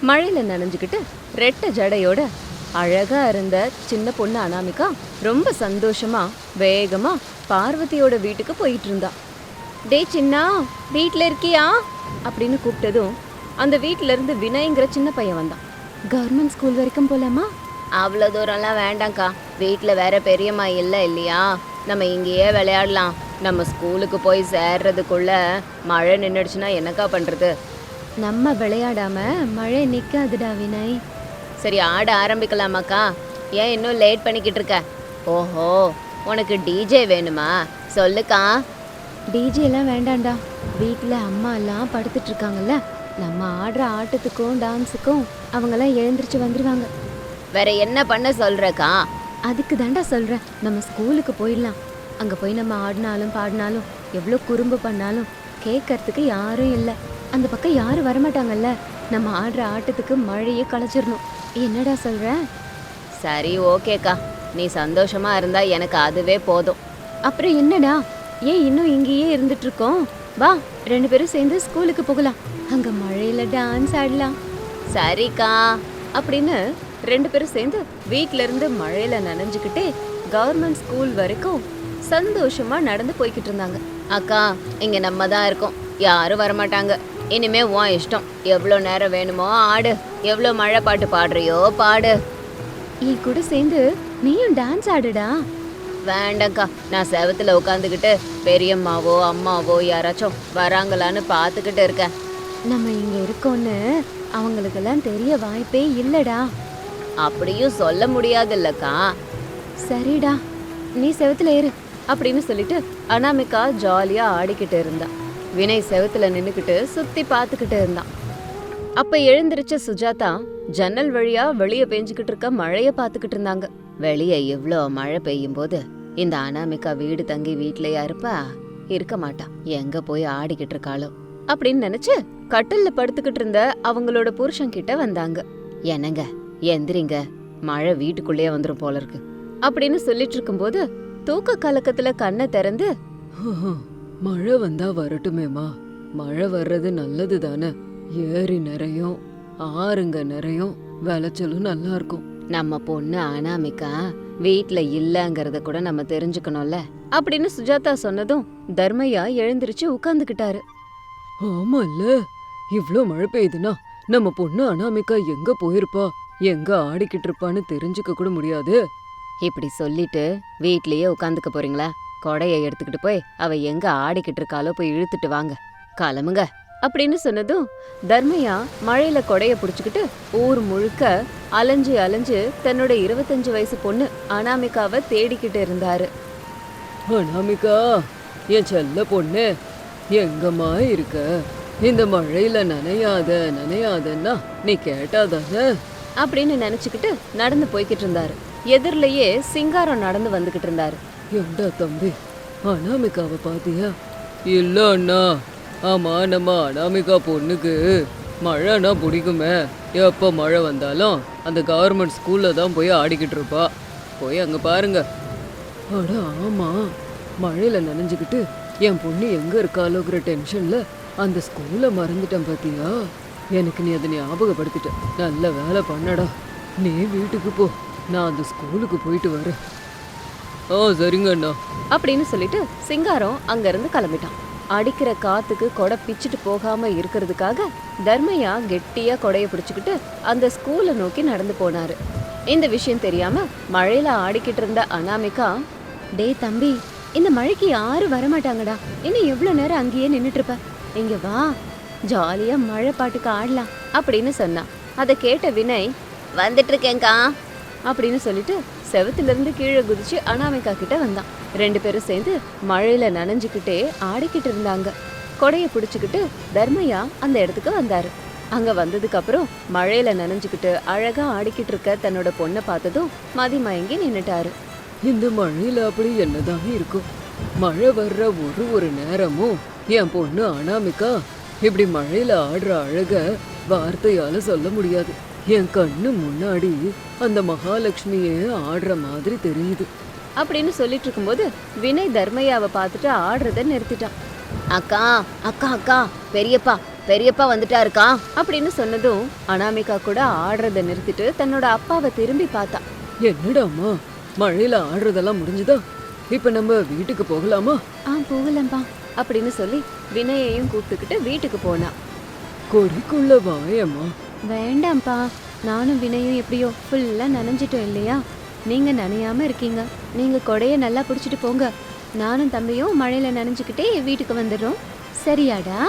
மழையில் நனைஞ்சுக்கிட்டு ரெட்டை ஜடையோட அழகாக இருந்த சின்ன பொண்ணு அனாமிகா ரொம்ப சந்தோஷமாக வேகமாக பார்வதியோட வீட்டுக்கு போயிட்டு இருந்தா. டே சின்னா வீட்டில் இருக்கியா? அப்படின்னு கூப்பிட்டதும் அந்த வீட்டிலேருந்து இருந்து சின்ன பையன் வந்தான். கவர்மெண்ட் ஸ்கூல் வரைக்கும் போகலாமா அவ்வளோ தூரம்லாம் வேண்டாம்க்கா. வீட்டில் வேற பெரியம்மா இல்லை இல்லையா? நம்ம இங்கேயே விளையாடலாம். நம்ம ஸ்கூலுக்கு போய் சேர்றதுக்குள்ள மழை நின்றுடுச்சுன்னா என்னக்கா பண்ணுறது நம்ம விளையாடாம மழை நிற்காதுடா வினய். சரி ஆட ஆரம்பிக்கலாமாக்கா? ஏன் இன்னும் லேட் பண்ணிக்கிட்டு இருக்க ஓஹோ உனக்கு டிஜே வேணுமா? சொல்லுக்கா. டிஜே எல்லாம் வேண்டாம்டா. வீட்டில் அம்மா எல்லாம் படுத்துட்டு இருக்காங்கல்ல நம்ம ஆடுற ஆட்டத்துக்கும் டான்ஸுக்கும் அவங்கெல்லாம் எழுந்திருச்சு வந்துருவாங்க. வேற என்ன பண்ண சொல்றக்கா? அதுக்கு தாண்டா சொல்றேன். நம்ம ஸ்கூலுக்கு போயிடலாம். அங்க போய் நம்ம ஆடினாலும் பாடினாலும் எவ்வளோ குறும்பு பண்ணாலும் கேட்கறதுக்கு யாரும் இல்லை. அந்த பக்கம் யாரும் வரமாட்டாங்கல்ல. நம்ம ஆடுற ஆட்டத்துக்கு மழையே களைச்சிடணும் என்னடா சொல்ற? சரி ஓகேக்கா. நீ சந்தோஷமா இருந்தா எனக்கு அதுவே போதும். அப்புறம் என்னடா? ஏன் இன்னும் இங்கேயே இருந்துட்டு இருக்கோம் வா ரெண்டு பேரும் சேர்ந்து ஸ்கூலுக்கு போகலாம். அங்க மழையில டான்ஸ் ஆடலாம். சரிக்கா. அப்படின்னு ரெண்டு பேரும் சேர்ந்து வீட்ல இருந்து மழையில நனைஞ்சுக்கிட்டே கவர்மெண்ட் ஸ்கூல் வரைக்கும் சந்தோஷமா நடந்து போய்கிட்டு இருந்தாங்க. அக்கா இங்க நம்ம தான் இருக்கோம். யாரும் வரமாட்டாங்க. இனிமே உன் இஷ்டம். எவ்வளோ நேரம் வேணுமோ ஆடு. எவ்வளோ மழை பாட்டு பாடுறியோ பாடு. என் கூட சேர்ந்து நீயும் டான்ஸ் ஆடுடா. வேண்டாம்க்கா. நான் செவத்துல உட்காந்துக்கிட்டு பெரியம்மாவோ அம்மாவோ யாராச்சும் வராங்களான்னு பார்த்துக்கிட்டு இருக்கேன். நம்ம இங்க இருக்கோன்னு அவங்களுக்கெல்லாம் தெரிய வாய்ப்பே இல்லடா. அப்படியும் சொல்ல முடியாதுல்லக்கா. சரிடா. நீ செவத்துல ஏறு. அப்படின்னு சொல்லிட்டு அனாமிகா ஜாலியா ஆடிக்கிட்டு இருந்தா. வினய் செவத்துல நின்னுக்கிட்டு சுத்தி பார்த்துக்கிட்டு இருந்தான். அப்ப எழுந்திருச்ச சுஜாதா ஜன்னல் வழியா வெளியே பெஞ்சுக்கிட்டு இருக்க மழைய பார்த்துக்கிட்டு இருந்தாங்க. வெளியே இவ்வளோ மழை பெய்யும் போது இந்த அனாமிகா வீடு தங்கி வீட்லயா இருப்பா? இருக்க மாட்டா. எங்க போய் ஆடிக்கிட்டு இருக்காளோ? அப்படின்னு நினைச்சு கட்டில்ல படுத்துக்கிட்டு இருந்த அவங்களோட புருஷன் கிட்ட வந்தாங்க. என்னங்க? எந்திரிங்க. மழை வீட்டுக்குள்ளேயே வந்துடும் போல இருக்கு. அப்படின்னு சொல்லிட்டு இருக்கும்போது தூக்க கலக்கத்துல கண்ணை திறந்து மழை வந்தா வரட்டுமேமா மழை வர்றது நல்லது தானே. ஏரி நிறையும் ஆறுங்க நிறையும் விளைச்சலும் நல்லா இருக்கும். நம்ம பொண்ணு அனாமிகா வீட்ல இல்லங்கறத கூட நம்ம தெரிஞ்சுக்கணும்ல. அப்படின்னு சுஜாதா சொன்னதும் தர்மையா எழுந்திருச்சு உட்கார்ந்துகிட்டாரு. ஆமால்ல இவ்ளோ மழை பெய்யுதுன்னா நம்ம பொண்ணு அனாமிகா எங்க போயிருப்பா? எங்க ஆடிக்கிட்டு இருப்பான்னு தெரிஞ்சுக்க கூட முடியாது. இப்படி சொல்லிட்டு வீட்லயே உட்காந்துக்க போறீங்களா? கொடைய எடுத்துக்கிட்டு போய் அவ எங்க ஆடிக்கிட்டு இருக்காளோ போய் இழுத்துட்டு வாங்க. கிளம்புங்க. அப்படின்னு சொன்னதும் தர்மையா மழையில கொடைய புடிச்சுக்கிட்டு ஊர் முழுக்க அலைஞ்சு அலைஞ்சு தன்னோட இருபத்தஞ்சு வயசு பொண்ணு அனாமிகாவை தேடிக்கிட்டு இருந்தாரு. அனாமிகா என் செல்ல பொண்ணு எங்கம்மா இருக்க? இந்த மழையில நனையாத நனையாதன்னா நீ கேட்டாதானே? அப்படின்னு நினைச்சுக்கிட்டு நடந்து போய்கிட்டு இருந்தாரு. எதிரிலேயே சிங்காரம் நடந்து வந்துகிட்டு இருந்தாரு. ஏண்டா தம்பி? அனாமிகாவை பாத்தியா? இல்ல அண்ணா ஆமா நம்ம அனாமிகா பொண்ணுக்கு மழைனா பிடிக்குமே. எப்போ மழை வந்தாலும் அந்த கவர்மெண்ட் ஸ்கூல்ல தான் போய் ஆடிக்கிட்டு இருப்பா. போய் அங்க பாருங்க. அட ஆமா. மழையில நனைஞ்சுக்கிட்டு என் பொண்ணு எங்க இருக்காளோங்கிற டென்ஷன்ல அந்த ஸ்கூலை மறந்துட்டேன் பாத்தியா? எனக்கு நீ அதை ஞாபகப்படுத்திட்ட. நல்ல வேலை பண்ணடா. நீ வீட்டுக்கு போ. நான் அந்த ஸ்கூலுக்கு போயிட்டு வரேன். ஓ சரிங்க அண்ணா. அப்படின்னு சொல்லிட்டு சிங்காரம் அங்கேருந்து கிளம்பிட்டான். அடிக்கிற காத்துக்கு கொடை பிச்சுட்டு போகாம இருக்கிறதுக்காக தர்மையா கெட்டியா கொடையை பிடிச்சிக்கிட்டு அந்த ஸ்கூலை நோக்கி நடந்து போனாரு. இந்த விஷயம் தெரியாம மழையில ஆடிக்கிட்டு இருந்த அனாமிகா டே தம்பி இந்த மழைக்கு யாரும் வரமாட்டாங்கடா. இன்னும் எவ்வளோ நேரம் அங்கேயே நின்றுட்டு இருப்ப இங்க வா. ஜாலியா மழை பாட்டுக்கு ஆடலாம் அப்படின்னு சொன்னான். அதை கேட்ட வினய் வந்துட்டு இருக்கேங்க்கா அப்படின்னு சொல்லிட்டு செவத்துலேருந்து கீழே குதிச்சு அனாமிகா கிட்ட வந்தான். ரெண்டு பேரும் சேர்ந்து மழையில் நனைஞ்சுக்கிட்டே ஆடிக்கிட்டு இருந்தாங்க. கொடையை பிடிச்சிக்கிட்டு தர்மையா அந்த இடத்துக்கு வந்தார். அங்கே வந்ததுக்கப்புறம் மழையில் நனைஞ்சுக்கிட்டு அழகாக ஆடிக்கிட்டு இருக்க தன்னோட பொண்ணை பார்த்ததும் மதி மயங்கி நின்றுட்டாரு இந்த மழையில் அப்படி என்னதான் இருக்கும்? மழை வர்ற ஒரு ஒரு நேரமும் என் பொண்ணு அனாமிகா இப்படி மழையில் ஆடுற அழக வார்த்தையால் சொல்ல முடியாது. என் கண்ணு முன்னாடி அந்த மகாலட்சுமியே ஆடுற மாதிரி தெரியுது. அப்படின்னு சொல்லிட்டு இருக்கும்போது வினய் தர்மையாவை பார்த்துட்டு ஆடுறத நிறுத்திட்டான். அக்கா அக்கா அக்கா பெரியப்பா பெரியப்பா வந்துட்டாருக்கா? அப்படின்னு சொன்னதும் அனாமிகா கூட ஆடுறத நிறுத்திட்டு தன்னோட அப்பாவை திரும்பி பார்த்தா. என்னடாம்மா மழையில ஆடுறதெல்லாம் முடிஞ்சுதா? இப்ப நம்ம வீட்டுக்கு போகலாமா? ஆ போகலம்பா அப்படின்னு சொல்லி வினயையும் கூப்பிட்டுக்கிட்டு வீட்டுக்கு போனா. கொடிக்குள்ள வாயம்மா. வேண்டாம்ப்பா. நானும் வினயும் எப்படியோ ஃபுல்லா நனைஞ்சிட்டோம் இல்லையா? நீங்க நனையாம இருக்கீங்க. நீங்க கொடைய நல்லா பிடிச்சிட்டு போங்க. நானும் தம்பியும் மழையில நனைஞ்சுக்கிட்டே வீட்டுக்கு வந்துடுறோம். சரியாடா?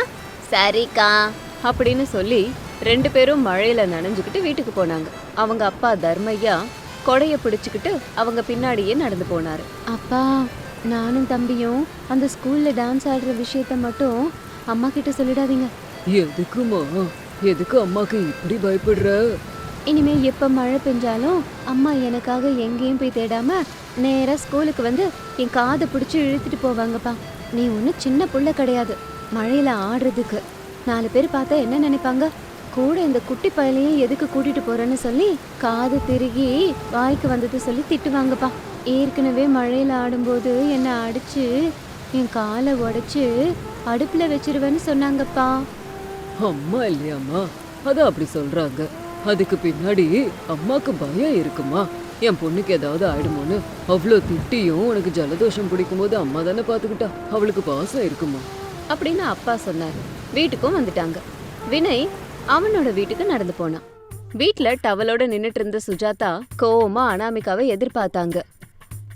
சரிக்கா. அப்படின்னு சொல்லி ரெண்டு பேரும் மழையில நனைஞ்சுக்கிட்டு வீட்டுக்கு போனாங்க. அவங்க அப்பா தர்மையா கொடைய பிடிச்சுக்கிட்டு அவங்க பின்னாடியே நடந்து போனாரு. அப்பா நானும் தம்பியும் அந்த ஸ்கூல்ல டான்ஸ் ஆடுற விஷயத்த மட்டும் அம்மா கிட்ட சொல்லிடாதீங்க. எதுக்குமா? எதுக்கு அம்மாக்கு இப்படி பயப்படுற? இனிமே எப்ப மழை பெஞ்சாலும் அம்மா எனக்காக எங்கேயும் போய் தேடாம நேரா ஸ்கூலுக்கு வந்து என் காதை பிடிச்சி இழுத்துட்டு போவாங்கப்பா. நீ ஒன்றும் சின்ன புள்ள கிடையாது. மழையில ஆடுறதுக்கு. நாலு பேர் பார்த்தா என்ன நினைப்பாங்க? கூட இந்த குட்டி பயலையும் எதுக்கு கூட்டிட்டு போறேன்னு சொல்லி காது திருகி வாய்க்கு வந்தது சொல்லி திட்டுவாங்கப்பா. ஏற்கனவே மழையில ஆடும்போது என்னை அடிச்சு என் காலை உடைச்சு அடுப்புல வச்சிருவேன்னு சொன்னாங்கப்பா. அம்மா இல்லையாம்மா? அதான் அப்படி சொல்றாங்க. அதுக்கு பின்னாடி அம்மாக்கு பயம் இருக்குமா? என் பொண்ணுக்கு ஏதாவது ஆயிடுமோன்னு அவ்வளோ திட்டியும் உனக்கு ஜலதோஷம் பிடிக்கும்போது அம்மா தானே பார்த்துக்கிட்டா? அவளுக்கு பாசம் இருக்குமா? அப்படின்னு அப்பா சொன்னார். வீட்டுக்கும் வந்துட்டாங்க. வினய் அவனோட வீட்டுக்கு நடந்து போனான். வீட்டில் டவலோட நின்றுட்டு இருந்த சுஜாதா கோவமா அனாமிகாவை எதிர்பார்த்தாங்க.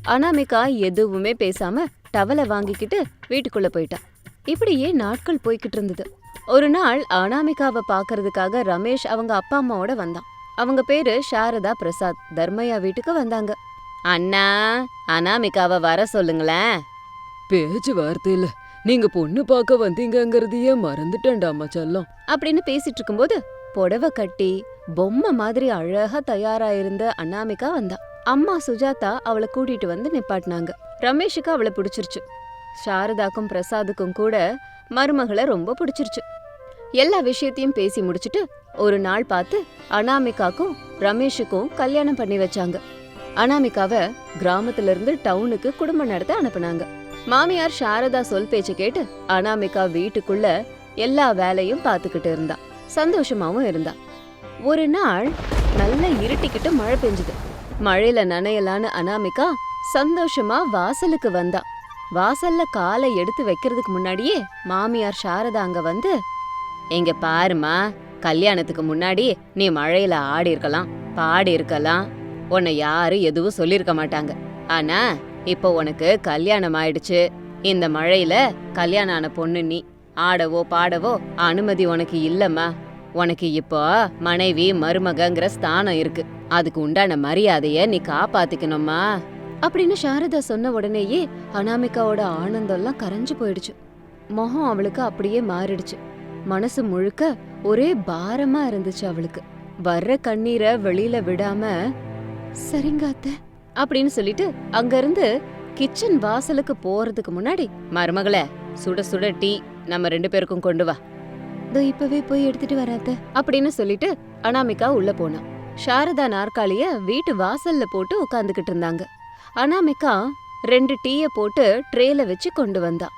அனாமிகா எதுவுமே பேசாம டவலை வாங்கிக்கிட்டு வீட்டுக்குள்ள போயிட்டான் இப்படியே நாட்கள் போய்கிட்டு இருந்தது. ஒரு நாள் அனாமிகாவை பார்க்கறதுக்காக ரமேஷ் அவங்க அப்பா அம்மாவோட வந்தான். அவங்க பேரு சாரதா பிரசாத். தர்மையா வீட்டுக்கு வந்தாங்க. அண்ணா அனாமிகாவை வர சொல்லுங்களேன். பேச்சு வார்த்தையில நீங்க பொண்ணு பார்க்க வந்தீங்கங்கிறதையே மறந்துட்டேன்டாமா செல்லம். அப்படின்னு பேசிட்டு இருக்கும்போது புடவை கட்டி பொம்மை மாதிரி அழகா தயாரா இருந்த அனாமிகா வந்தா. அம்மா சுஜாதா அவளை கூட்டிட்டு வந்து நிப்பாட்டினாங்க. ரமேஷுக்கு அவளை பிடிச்சிருச்சு. சாரதாக்கும் பிரசாதுக்கும் கூட மருமகளை ரொம்ப பிடிச்சிருச்சு. எல்லா விஷயத்தையும் பேசி முடிச்சிட்டு ஒரு நாள் பார்த்து அனாமிகாக்கும் ரமேஷுக்கும் கல்யாணம் பண்ணி வச்சாங்க. அனாமிகாவை கிராமத்துல இருந்து டவுனுக்கு குடும்பம் நடத்த அனுப்புனாங்க. மாமியார் சாரதா சொல் பேச்சு கேட்டு அனாமிகா வீட்டுக்குள்ள எல்லா வேலையும் பார்த்துக்கிட்டு இருந்தா. சந்தோஷமாவும் இருந்தா. ஒரு நாள் நல்லா இருட்டிக்கிட்டு மழை பெஞ்சுது. மழையில நனையலான்னு அனாமிகா சந்தோஷமா வாசலுக்கு வந்தா. வாசல்ல காலை எடுத்து வைக்கிறதுக்கு முன்னாடியே மாமியார் சாரதா அங்க வந்து இங்க பாருமா கல்யாணத்துக்கு முன்னாடி நீ மழையில ஆடி இருக்கலாம் பாடி இருக்கலாம் உன்னை யாரும் எதுவும் சொல்லியிருக்க மாட்டாங்க. ஆனா இப்போ உனக்கு கல்யாணம் ஆயிடுச்சு. இந்த மழையில கல்யாணம் ஆன பொண்ணு நீ. ஆடவோ பாடவோ அனுமதி உனக்கு இல்லம்மா. உனக்கு இப்போ மனைவி மருமகங்கிற ஸ்தானம் இருக்கு. அதுக்கு உண்டான மரியாதைய நீ காப்பாத்திக்கணுமா அப்படின்னு சாரதா சொன்ன உடனேயே அனாமிகாவோட ஆனந்தம்லாம் கரைஞ்சு போயிடுச்சு. முகம் அவளுக்கு அப்படியே மாறிடுச்சு. மனசு முழுக்க ஒரே பாரமா இருந்துச்சு அவளுக்கு. வர்ற கண்ணீரை வெளியில விடாம சரிங்காத்த அப்படின்னு சொல்லிட்டு அங்கிருந்து கிச்சன் வாசலுக்கு போறதுக்கு முன்னாடி மருமகளே சுட சுட டீ நம்ம ரெண்டு பேருக்கும் கொண்டு வா. இதோ இப்பவே போய் எடுத்துட்டு வராத அப்படின்னு சொல்லிட்டு அனாமிகா உள்ள போனா. சாரதா நாற்காலிய வீட்டு வாசல்ல போட்டு உட்காந்துக்கிட்டு இருந்தாங்க. அனாமிகா ரெண்டு டீய போட்டு ட்ரேல வச்சு கொண்டு வந்தா.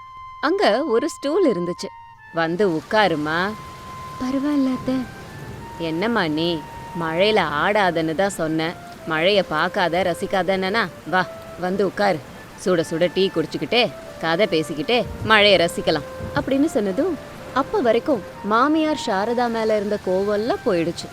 அங்க ஒரு ஸ்டூல் இருந்துச்சு. வந்து உட்காருமா? பரவாயில்ல அத்தை என்னம்மா நீ? மழையில ஆடாதன்னு தான் சொன்னேன் மழைய பார்க்காத ரசிக்காதன்னா வா வந்து உட்காரு. சுட சுட டீ குடிச்சுக்கிட்டே கதை பேசிக்கிட்டே மழைய ரசிக்கலாம். அப்படின்னு சொன்னதும் அப்ப வரைக்கும் மாமியார் சாரதா மேல இருந்த கோவம்லாம் போயிடுச்சு.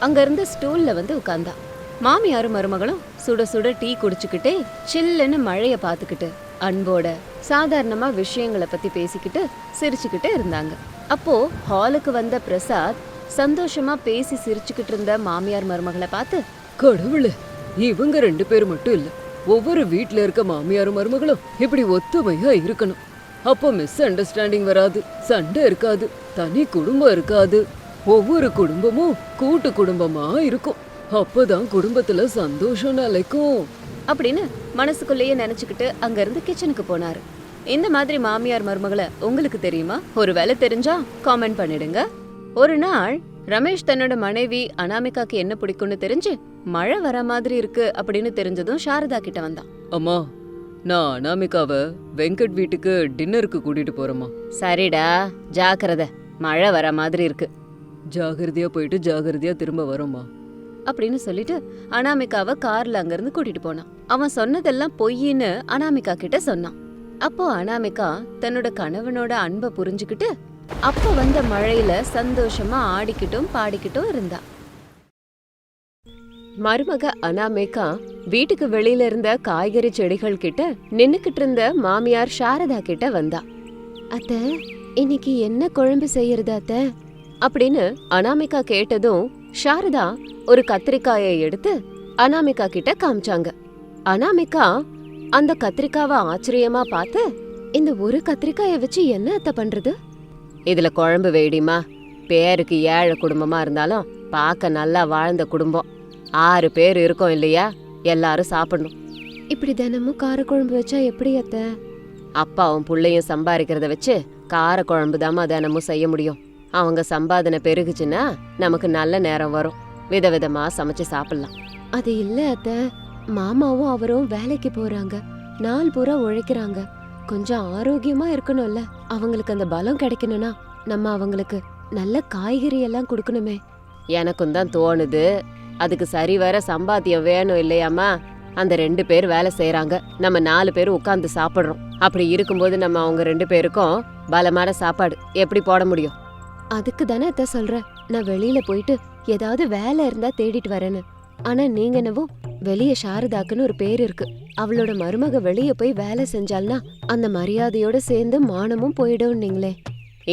அங்க இருந்த ஸ்டூல்ல வந்து உட்கார்ந்தா மாமியாரும் மருமகளும் சுட சுட டீ குடிச்சுக்கிட்டே சில்லுன்னு மழைய பார்த்துக்கிட்டு அன்போட சாதாரணமா விஷயங்களை பத்தி பேசிக்கிட்டு சிரிச்சுக்கிட்டு இருந்தாங்க. அப்போ ஹாலுக்கு வந்த பிரசாத் சந்தோஷமா பேசி சிரிச்சுக்கிட்டு இருந்த மாமியார் மருமகளை பார்த்து கடவுளே இவங்க ரெண்டு பேர் மட்டும் இல்ல ஒவ்வொரு வீட்ல இருக்க மாமியாரும் மருமகளும் இப்படி ஒத்துமையா இருக்கணும். அப்போ மிஸ் அண்டர்ஸ்டாண்டிங் வராது சண்டை இருக்காது தனி குடும்பம் இருக்காது. ஒவ்வொரு குடும்பமும் கூட்டு குடும்பமா இருக்கும். அப்போதான் குடும்பத்துல சந்தோஷம் நிலைக்கும். அப்படின்னு மனசுக்குள்ளேயே நினைச்சுக்கிட்டு அங்க இருந்து கிச்சனுக்கு போனாரு. இந்த மாதிரி மாமியார் மருமகளை உங்களுக்கு தெரியுமா? ஒருவேளை தெரிஞ்சா காமெண்ட் பண்ணிடுங்க. ஒரு நாள் ரமேஷ் தன்னோட மனைவி அனாமிகாக்கு என்ன பிடிக்கும்னு தெரிஞ்சு மழை வர மாதிரி இருக்கு அப்படின்னு தெரிஞ்சதும் சாரதா கிட்ட வந்தான். அம்மா நான் அனாமிகாவை வெங்கட் வீட்டுக்கு டின்னருக்கு கூட்டிட்டு போறேம்மா. சரிடா ஜாக்கிரதை. மழை வர மாதிரி இருக்கு. ஜாகிரதையா போயிட்டு ஜாகிரதையா திரும்ப வரோம்மா. அப்படின்னு சொல்லிட்டு அனாமிகாவை கார்ல அங்கிருந்து கூட்டிட்டு போனான். அவன் சொன்னதெல்லாம் பொய்ன்னு அனாமிகா கிட்ட சொன்னான். அப்போ அனாமிகா தன்னோட கணவனோட அன்பை புரிஞ்சுக்கிட்டு அப்ப வந்த மழையில சந்தோஷமா ஆடிக்கிட்டும் பாடிக்கிட்டும் இருந்தா. மருமக அனாமிகா வீட்டுக்கு வெளியில இருந்த காய்கறி செடிகள் கிட்ட நின்னுக்கிட்டு இருந்த மாமியார் சாரதா கிட்ட வந்தா. அத்த இன்னைக்கு என்ன குழம்பு செய்யறது அத்த? அப்படின்னு அனாமிகா கேட்டதும் சாரதா ஒரு கத்திரிக்காயை எடுத்து அனாமிகா கிட்ட காமிச்சாங்க. அனாமிகா அந்த கத்திரிக்காவை ஆச்சரியமா பார்த்து இந்த ஒரு கத்திரிக்காயை வச்சு என்ன அத்தை பண்றது? இதுல குழம்பு வேடிமா பேருக்கு ஏழை குடும்பமா இருந்தாலும் பார்க்க நல்லா வாழ்ந்த குடும்பம். ஆறு பேர் இருக்கோம் இல்லையா? எல்லாரும் சாப்பிடணும். இப்படி தினமும் காரக்குழம்பு வச்சா எப்படி அத்தை? அப்பாவும் புள்ளையும் சம்பாதிக்கிறத வச்சு காரக்குழம்பு தாம்மா தினமும் செய்ய முடியும். அவங்க சம்பாதனை பெருகுச்சுன்னா நமக்கு நல்ல நேரம் வரும். விதவிதமா சமைச்சு சாப்பிடலாம். அது இல்ல அத்த. மாமாவும் அவரும் வேலைக்கு போறாங்க. நாள் பூரா உழைக்கிறாங்க. கொஞ்சம் ஆரோக்கியமா இருக்கணும்ல. அவங்களுக்கு அந்த பலம் கிடைக்கணும்னா நம்ம அவங்களுக்கு நல்ல காய்கறி எல்லாம் கொடுக்கணுமே. எனக்கும் தான் தோணுது. அதுக்கு சரிவர சம்பாத்தியம் வேணும் இல்லையாம்மா? அந்த ரெண்டு பேர் வேலை செய்யறாங்க நம்ம நாலு பேர் உட்கார்ந்து சாப்பிடுறோம். அப்படி இருக்கும்போது நம்ம அவங்க ரெண்டு பேருக்கும் பலமான சாப்பாடு. எப்படி போட முடியும்? அதுக்கு தானே அத்தை சொல்றேன் நான் வெளியில போயிட்டு ஏதாவது வேலை இருந்தா தேடிட்டு வரேன்னு. ஆனா நீங்க என்னவோ வெளிய சாரதாக்குன்னு ஒரு பேர் இருக்கு. அவளோட மருமக வெளிய போய் வேலை செஞ்சால்னா அந்த மரியாதையோட சேர்ந்து மானமும் போயிடும் நீங்களே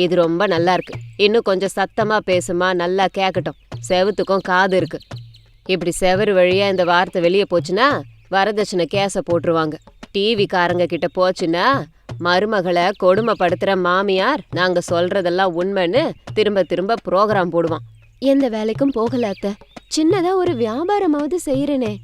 இது ரொம்ப நல்லா இருக்கு. இன்னும் கொஞ்சம் சத்தமா பேசுமா நல்லா கேட்கட்டும் செவுத்துக்கும் காது இருக்கு. இப்படி செவரு வழியா இந்த வார்த்தை வெளியே போச்சுன்னா வரதட்சணை கேச போட்டுருவாங்க. டிவி காரங்க கிட்ட போச்சுன்னா மருமகளை கொடுமைப்படுத்துற மாமியார் நாங்க சொல்றதெல்லாம் உண்மைன்னு திரும்ப திரும்ப ப்ரோக்ராம் போடுவான். எந்த வேலைக்கும் போகல அத்த. சின்னதா ஒரு வியாபாரமாவது செய்யறனே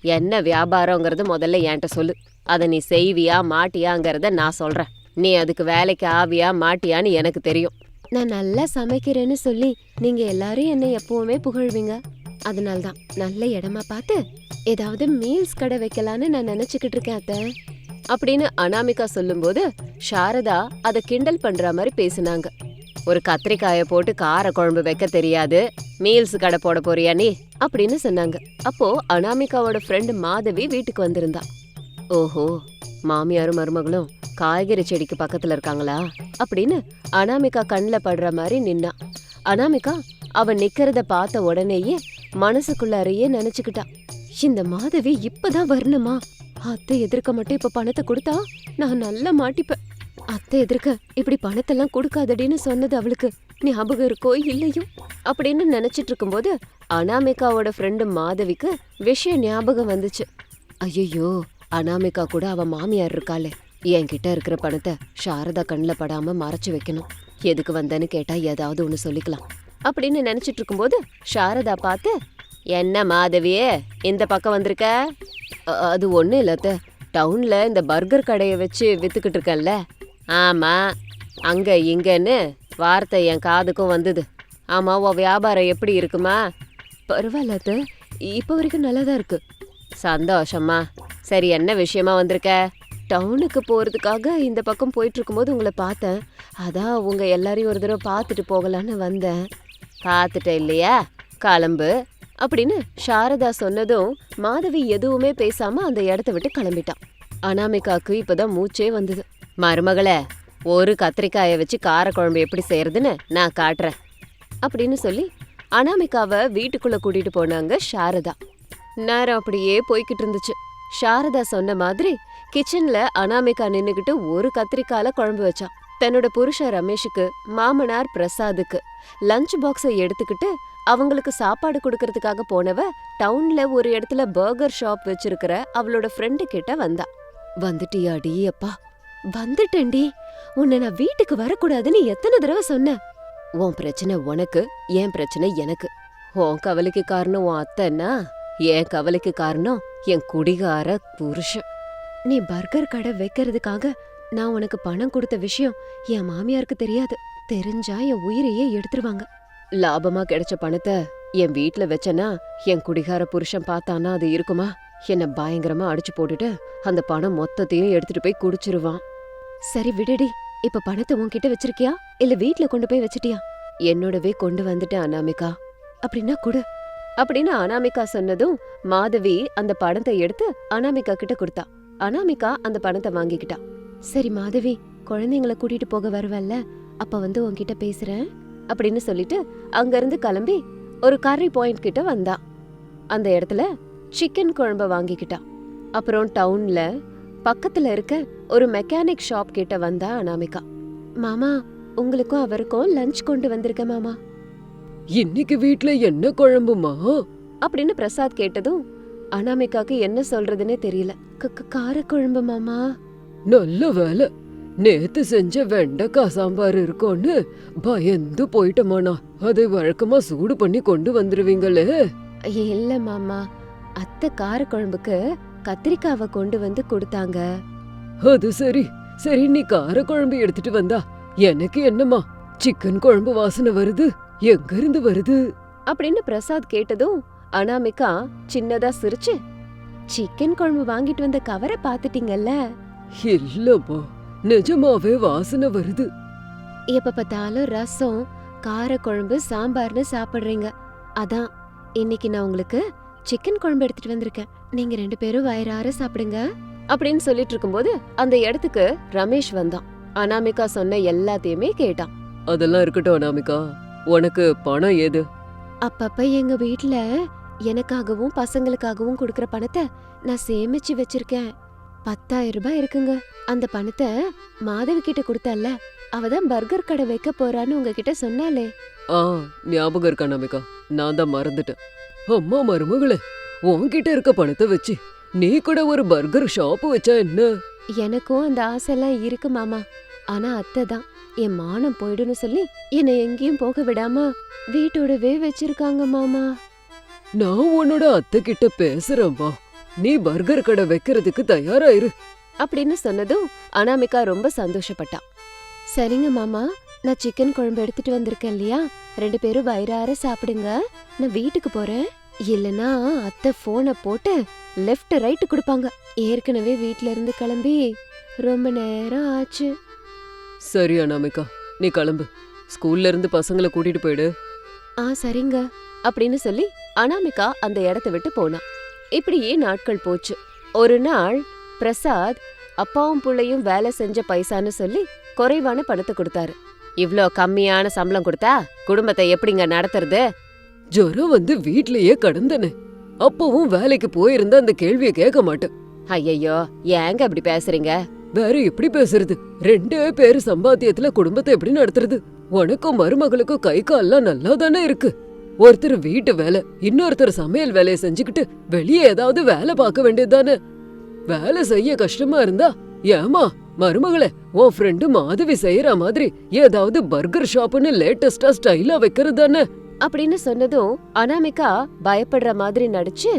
என்ன வியாபாரங்கிறது முதல்ல என்கிட்ட சொல்லு. அதை நீ செய்வியா மாட்டியாங்கிறத நான் சொல்றேன். நீ அதுக்கு வேலைக்கு ஆவியா மாட்டியான்னு எனக்கு தெரியும். நான் நல்லா சமைக்கிறேன்னு சொல்லி நீங்க எல்லாரும் என்னை எப்பவுமே புகழ்வீங்க. அதனால்தான் நல்ல இடமா பார்த்து ஏதாவது மீல்ஸ் கடை வைக்கலான்னு நான் நினைச்சுக்கிட்டு இருக்கேன் அத்தை. அப்படின்னு அனாமிகா சொல்லும்போது சாரதா அதை கிண்டல் பண்ற மாதிரி பேசினாங்க. ஒரு கத்திரிக்காயை போட்டு கார குழம்பு வைக்க தெரியாது. மீல்ஸ் கடை போட போறியா நீ? அப்படின்னு சொன்னாங்க. அப்போ அனாமிகாவோட ஃப்ரெண்டு மாதவி வீட்டுக்கு வந்திருந்தா. ஓஹோ மாமியாரும் மருமகளும் காய்கறி செடிக்கு பக்கத்துல இருக்காங்களா? அப்படின்னு அனாமிகா கண்ணில் படுற மாதிரி நின்னா. அனாமிகா அவன் நிக்கிறத பார்த்த உடனேயே மனசுக்குள்ளாரையே நினைச்சுக்கிட்டான் இந்த மாதவி இப்பதான் வரணுமா? அத்தை எதிர்க்க மட்டும் இப்ப பணத்தை கொடுத்தா நான் நல்லா மாட்டிப்பேன். அத்தை எதிர்க்க இப்படி பணத்தெல்லாம் கொடுக்காதடின்னு சொன்னது அவளுக்கு ஞாபகம் இருக்கோ இல்லையோ அப்படின்னு நினைச்சிட்டு இருக்கும்போது அனாமிகாவோட ஃப்ரெண்டு மாதவிக்கு விஷயம் ஞாபகம் வந்துச்சு. ஐயோ அனாமிகா கூட அவ மாமியார் இருக்காளே. என்கிட்ட இருக்கிற பணத்தை சாரதா கண்ணில் படாம மறைச்சு வைக்கணும். எதுக்கு வந்தேன்னு கேட்டா ஏதாவது ஒன்று சொல்லிக்கலாம். அப்படின்னு நினைச்சிட்டு இருக்கும்போது சாரதா பார்த்து என்ன மாதவியே இந்த பக்கம் வந்திருக்க? அது ஒன்றும் இல்லத்த டவுனில் இந்த பர்கர் கடையை வச்சு விற்றுக்கிட்டு இருக்கேன்ல. ஆமாம் அங்கே இங்கன்னு வார்த்தை என் காதுக்கும் வந்தது. ஆமாம் உன் வியாபாரம் எப்படி இருக்குமா? பரவாயில்லத்த இப்போ வரைக்கும் நல்லா தான் இருக்கு. சந்தோஷம்மா. சரி என்ன விஷயமா வந்திருக்க? டவுனுக்கு போகிறதுக்காக இந்த பக்கம் போயிட்டுருக்கும்போது உங்களை பார்த்தேன். அதான் உங்கள் எல்லாரையும் ஒரு தடவை பார்த்துட்டு போகலான்னு வந்தேன். பார்த்துட்டேன் இல்லையா? கிளம்பு. அப்படின்னு சாரதா சொன்னதும் மாதவி எதுவுமே பேசாம அந்த இடத்த விட்டு கிளம்பிட்டான். அனாமிகாக்கு இப்பதான் மூச்சே வந்தது. மருமகளே ஒரு கத்திரிக்காயை வச்சு காரக்குழம்பு எப்படி செய்யறதுன்னு நான் காட்டுறேன் அப்படின்னு சொல்லி அனாமிகாவை வீட்டுக்குள்ள கூட்டிட்டு போனாங்க சாரதா. நேரம் அப்படியே போய்கிட்டு இருந்துச்சு. சாரதா சொன்ன மாதிரி கிச்சன்ல அனாமிகா நின்னுக்கிட்டு ஒரு கத்திரிக்கால குழம்பு வச்சான். தன்னோட புருஷன் ரமேஷுக்கு மாமனார் பிரசாதுக்கு லஞ்ச் பாக்ஸை எடுத்துக்கிட்டு அவங்களுக்கு சாப்பாடு கொடுக்கறதுக்காக போனவ டவுன்ல ஒரு இடத்துல பர்கர் ஷாப் வச்சிருக்கிற அவளோட ஃப்ரெண்டு கிட்ட வந்தா. வந்துட்டியாடி அப்பா. வந்துட்டேன்டி. உன்னை நான் வீட்டுக்கு வரக்கூடாதுன்னு எத்தனை தடவை சொன்ன உன் பிரச்சனை உனக்கு என் பிரச்சனை எனக்கு. உன் கவலைக்கு காரணம் உன் அத்தைன்னா என் கவலைக்கு காரணம் என் குடிகார புருஷன். நீ பர்கர் கடை வைக்கிறதுக்காக நான் உனக்கு பணம் கொடுத்த விஷயம் என் மாமியாருக்கு தெரியாது. தெரிஞ்சா என் உயிரையே எடுத்துருவாங்க. லாபமா கிடைச்ச பணத்தை என் வீட்ல வச்சனா என் குடிகார புருஷன் பார்த்தானா அது இருக்குமா? என்ன பயங்கரமா அடிச்சு போட்டுட்டு அந்த பணம் மொத்தத்தையும் எடுத்துட்டு போய் குடிச்சிருவான். சரி விடுடி. இப்ப பணத்தை உன்கிட்ட வச்சிருக்கியா? இல்ல வீட்ல கொண்டு போய் வச்சிட்டியா? என்னோடவே கொண்டு வந்துட்டேன் அனாமிகா. அப்படின்னா கொடு. அப்படின்னு அனாமிகா சொன்னதும் மாதவி அந்த பணத்தை எடுத்து அனாமிகா கிட்ட கொடுத்தா. அனாமிகா அந்த பணத்தை வாங்கிக்கிட்டா. சரி மாதவி. குழந்தைங்கள கூட்டிட்டு போக வருவல்ல. அப்ப வந்து உன்கிட்ட பேசுறேன். அப்படின்னு சொல்லிட்டு அங்கிருந்து கிளம்பி ஒரு கர்ரி பாயிண்ட் கிட்ட வந்தா அந்த இடத்துல சிக்கன் குழம்ப வாங்கிக்கிட்டா அப்புறம் டவுன்ல பக்கத்துல இருக்க ஒரு மெக்கானிக் ஷாப் கிட்ட வந்தா அனாமிகா. மாமா உங்களுக்கும் அவருக்கும் லஞ்ச் கொண்டு வந்திருக்கேன் மாமா. இன்னைக்கு வீட்ல என்ன குழம்புமா? அப்படின்னு பிரசாத் கேட்டதும் அனாமிகாக்கு என்ன சொல்றதுன்னே தெரியல. க- க- காரக்குழம்பு மாமா. நல்ல வேலை. நேத்து செஞ்ச வெண்டைக்காய் சாம்பார் இருக்கும்னு பயந்து போயிட்டமானா அதை வழக்கமா சூடு பண்ணி கொண்டு வந்துருவீங்களே. இல்ல மாமா. அத்தை காரக்குழம்புக்கு கத்திரிக்காவை கொண்டு வந்து கொடுத்தாங்க. அது சரி. சரி நீ காரக்குழம்பு எடுத்துட்டு வந்தா. எனக்கு என்னம்மா? சிக்கன் குழம்பு வாசனை வருது. எங்க இருந்து வருது? அப்படின்னு பிரசாத் கேட்டதும் அனாமிகா சின்னதா சிரிச்சு சிக்கன் குழம்பு வாங்கிட்டு வந்த கவரை பாத்துட்டீங்கல்ல இல்லம்மா. நிஜமாவே வாசனை வருது. எப்ப பார்த்தாலும் ரசம் காரக்குழம்பு சாம்பார்னு சாப்பிடுறீங்க. அதான் இன்னைக்கு நான் உங்களுக்கு சிக்கன் குழம்பு எடுத்துட்டு வந்திருக்கேன். நீங்க ரெண்டு பேரும் வயிறார சாப்பிடுங்க. அப்படின்னு சொல்லிட்டு இருக்கும்போது அந்த இடத்துக்கு ரமேஷ் வந்தான். அனாமிகா சொன்ன எல்லாத்தையுமே கேட்டான். அதெல்லாம் இருக்கட்டும் அனாமிகா. உனக்கு பணம் ஏது? அப்பப்ப எங்க வீட்ல எனக்காகவும் பசங்களுக்காகவும் கொடுக்கற பணத்தை நான் சேமிச்சு வச்சிருக்கேன். பத்தாயிரம் ரூபாய் இருக்குங்க. அந்த பணத்தை மாதவி கிட்ட கொடுத்தல்ல அவ தான் பர்கர் கடை வைக்க போறான்னு உங்ககிட்ட சொன்னாலே ஆ ஞாபகம் இருக்கா அனாமிகா நான் தான் மறந்துட்டேன். அம்மா மருமகளே உன்கிட்ட இருக்க பணத்தை வச்சு நீ கூட ஒரு பர்கர் ஷாப் வச்சா என்ன? எனக்கும் அந்த ஆசைலாம் இருக்கு மாமா. ஆனா அத்தை தான். என் மானம் போயிடும்னு சொல்லி என்னை எங்கேயும் போக விடாம வீட்டோடவே வச்சிருக்காங்க மாமா. நான் உன்னோட அத்தை கிட்ட பேசுறேன்பா நீ பர்கர் கடை வைக்கிறதுக்கு தயாரா இரு அப்படின்னு சொன்னதும் அனாமிகா ரொம்ப சந்தோஷப்பட்டா. சரிங்க மாமா நான் சிக்கன் குழம்பு எடுத்துட்டு வந்திருக்கேன் இல்லையா? ரெண்டு பேரும் வயிறார சாப்பிடுங்க. நான் வீட்டுக்கு போறேன். இல்லனா அத்தை போனை போட்டு லெஃப்ட் ரைட் கொடுப்பாங்க. ஏற்கனவே வீட்ல இருந்து கிளம்பி ரொம்ப நேரம் ஆச்சு. சரி அனாமிகா நீ கிளம்பு. ஸ்கூல்ல இருந்து பசங்களை கூட்டிட்டு போயிடு. ஆ சரிங்க. அப்படின்னு சொல்லி அனாமிகா அந்த இடத்த விட்டு போனா. இப்படியே நாட்கள் போச்சு. ஒரு நாள் பிரசாத் அப்பாவும் புள்ளையும் வேலை செஞ்ச பைசான்னு சொல்லி குறைவான பணத்தை கொடுத்தாரு. இவ்ளோ கம்மியான சம்பளம் கொடுத்தா குடும்பத்தை எப்படிங்க நடத்துறது? ஜுரம் வந்து வீட்லயே கடந்தனே. அப்பவும் வேலைக்கு போயிருந்தா அந்த கேள்வியை கேட்க மாட்டேன். ஐயையோ ஏங்க இப்படி பேசுறீங்க? வேற எப்படி பேசுறது? ரெண்டே பேரு சம்பாத்தியத்துல குடும்பத்தை எப்படி நடத்துறது? உனக்கும் மருமகளுக்கும் கை கால்லாம் நல்லா தானே இருக்கு. ஒருத்தர் வீட்டு வேலை இன்னொருத்தர் சமையல் வேலையை செஞ்சுக்கிட்டு வெளியே ஏதாவது வேலை பார்க்க வேண்டியதுதானே? வேலை செய்ய கஷ்டமா இருந்தா ஏமா மருமகளே உன் ஃப்ரெண்டு மாதவி செய்யற மாதிரி ஏதாவது பர்கர் ஷாப்னு லேட்டஸ்டா ஸ்டைலா வைக்கிறது தானே? அப்படின்னு சொன்னதும் அனாமிகா பயப்படுற மாதிரி நடிச்சு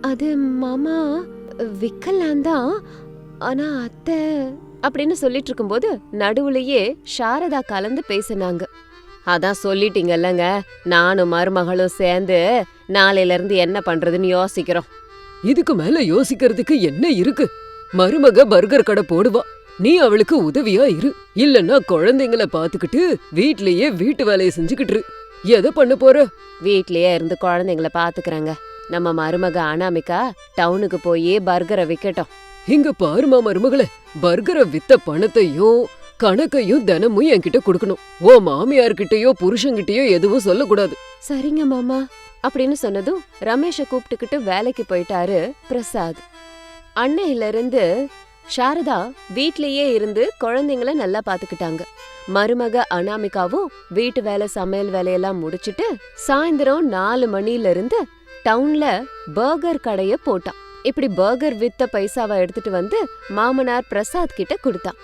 அது மாமா விக்கலாம் தான் ஆனா அத்தை அப்படின்னு சொல்லிட்டு இருக்கும்போது நடுவுலயே சாரதா கலந்து பேசினாங்க. அதான் சொல்லிட்டீங்கல்லங்க நானும் மருமகளும் சேர்ந்து நாளையில இருந்து என்ன பண்றதுன்னு யோசிக்கிறோம். இதுக்கு மேல யோசிக்கிறதுக்கு என்ன இருக்கு? மருமக பர்கர் கடை போடுவா. நீ அவளுக்கு உதவியா இரு. இல்லன்னா குழந்தைங்கள பாத்துக்கிட்டு வீட்லயே வீட்டு வேலையை செஞ்சுக்கிட்டு இரு. எதை பண்ண போற? வீட்லயே இருந்து குழந்தைங்கள பாத்துக்கறாங்க நம்ம மருமக அனாமிகா டவுனுக்கு போய் பர்கரை விக்கட்டும். இங்க பாருமா மருமகளே பர்கரை வித்த பணத்தையும் கணக்கையும் தினமும் என்கிட்ட கொடுக்கணும். ஓ மாமியார்கிட்டயோ புருஷன்கிட்டயோ எதுவும் சொல்லக்கூடாது. சரிங்க மாமா. அப்படின்னு சொன்னதும் ரமேஷ கூப்பிட்டுக்கிட்டு வேலைக்கு போயிட்டாரு பிரசாத். அன்னையில இருந்து சாரதா வீட்லயே இருந்து குழந்தைங்கள நல்லா பாத்துக்கிட்டாங்க மருமக அனாமிகாவும் வீட்டு வேலை சமையல் வேலையெல்லாம் முடிச்சிட்டு சாயந்தரம் நாலு மணில இருந்து டவுன்ல பர்கர் கடைய போட்டான். இப்படி பர்கர் வித்த பைசாவை எடுத்துட்டு வந்து மாமனார் பிரசாத் கிட்ட கொடுத்தான்.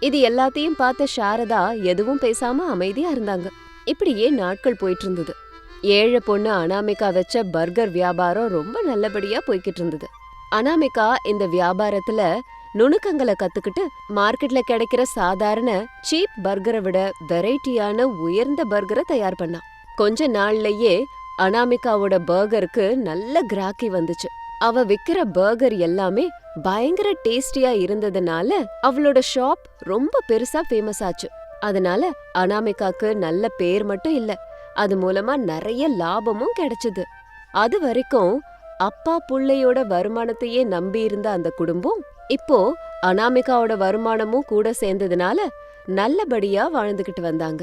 இது எல்லாத்தையும் பார்த்த சாரதா எதுவும் பேசாம அமைதியா இருந்தாங்க. இப்படியே நாட்கள் போயிட்டு இருந்தது ஏழை பொண்ணு அனாமிகா வச்ச பர்கர் வியாபாரம் ரொம்ப நல்லபடியா போய்கிட்டு இருந்தது அனாமிகா இந்த வியாபாரத்துல நுணுக்கங்களை கத்துக்கிட்டு மார்க்கெட்ல கிடைக்கிற சாதாரண சீப் பர்கரை விட வெரைட்டியான உயர்ந்த பர்கரை தயார் பண்ணா. கொஞ்ச நாள்லயே அனாமிகாவோட பர்கருக்கு நல்ல கிராக்கி வந்துச்சு. அவ விக்கிற பர்கர் எல்லாமே பயங்கர டேஸ்டியா இருந்ததுனால அவளோட ஷாப் ரொம்ப பெருசா ஃபேமஸ் ஆச்சு. அதனால அனாமிகாக்கு நல்ல பேர் மட்டும் இல்ல அது மூலமா நிறைய லாபமும் கிடைச்சது. அது வரைக்கும் அப்பா புள்ளையோட வருமானத்தையே நம்பி இருந்த அந்த குடும்பம் இப்போ அனாமிகாவோட வருமானமும் கூட சேர்ந்ததுனால நல்லபடியா வாழ்ந்துகிட்டு வந்தாங்க.